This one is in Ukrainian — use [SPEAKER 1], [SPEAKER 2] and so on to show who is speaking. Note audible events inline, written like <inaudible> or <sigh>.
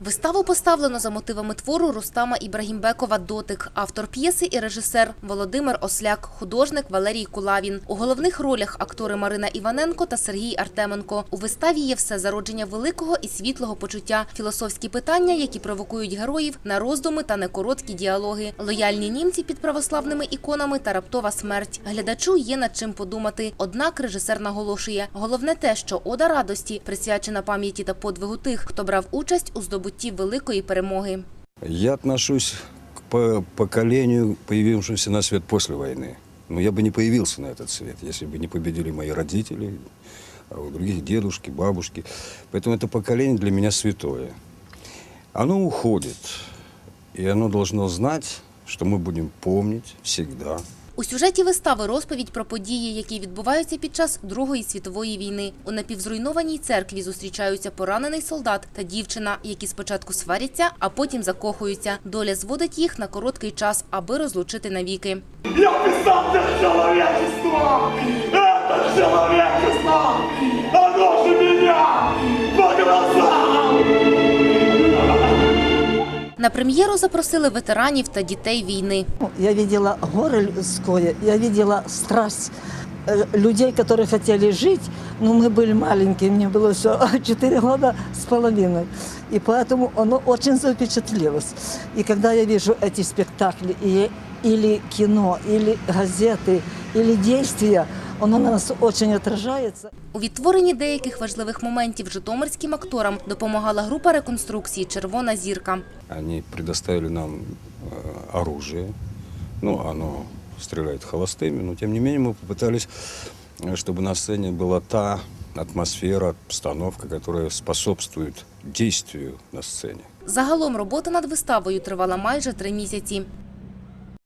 [SPEAKER 1] Виставу поставлено за мотивами твору Рустама Ібрагімбекова «Дотик», автор п'єси і режисер Володимир Осляк, художник Валерій Кулавін. У головних ролях актори Марина Іваненко та Сергій Артеменко. У виставі є все зародження великого і світлого почуття, філософські питання, які провокують героїв на роздуми та некороткі діалоги, лояльні німці під православними іконами та раптова смерть. Глядачу є над чим подумати. Однак режисер наголошує, головне те, що ода радості присвячена пам'яті та подвигу тих, хто брав участь у здобутті великої перемоги.
[SPEAKER 2] Я отношусь к по- поколению, появившемуся на свет после войны. Но я бы не появился на этот свет, если бы не победили мои родители, а у других дедушки, бабушки. Поэтому это поколение для меня святое. Оно уходит, и оно должно знать, что мы будем помнить всегда.
[SPEAKER 1] у сюжеті вистави розповідь про події, які відбуваються під час Другої світової війни. У напівзруйнованій церкві зустрічаються поранений солдат та дівчина, які спочатку сваряться, а потім закохуються. Доля зводить їх на короткий час, аби розлучити навіки.
[SPEAKER 3] Я писав для человечества! Це человечество!
[SPEAKER 1] На прем'єру запросили ветеранів та дітей війни.
[SPEAKER 4] Я видела горе людское, я видела страсть э, людей, которые хотели жить, но мы были маленькие, мне было всего <laughs> 4 года с половиной. И поэтому оно очень запечатлелось. И когда я вижу эти спектакли, и, или кино, или газеты, или действия, оно на нас очень отражается.
[SPEAKER 1] У відтворенні деяких важливих моментів житомирським акторам допомагала група реконструкції Червона зірка.
[SPEAKER 2] Они предоставили нам э, оружие. Ну, оно стреляет холостыми, но тем не менее мы попытались, э, чтобы на сцене была та атмосфера, обстановка, которая способствует действию на сцене.
[SPEAKER 1] Загалом робота над виставою тривала майже три місяці.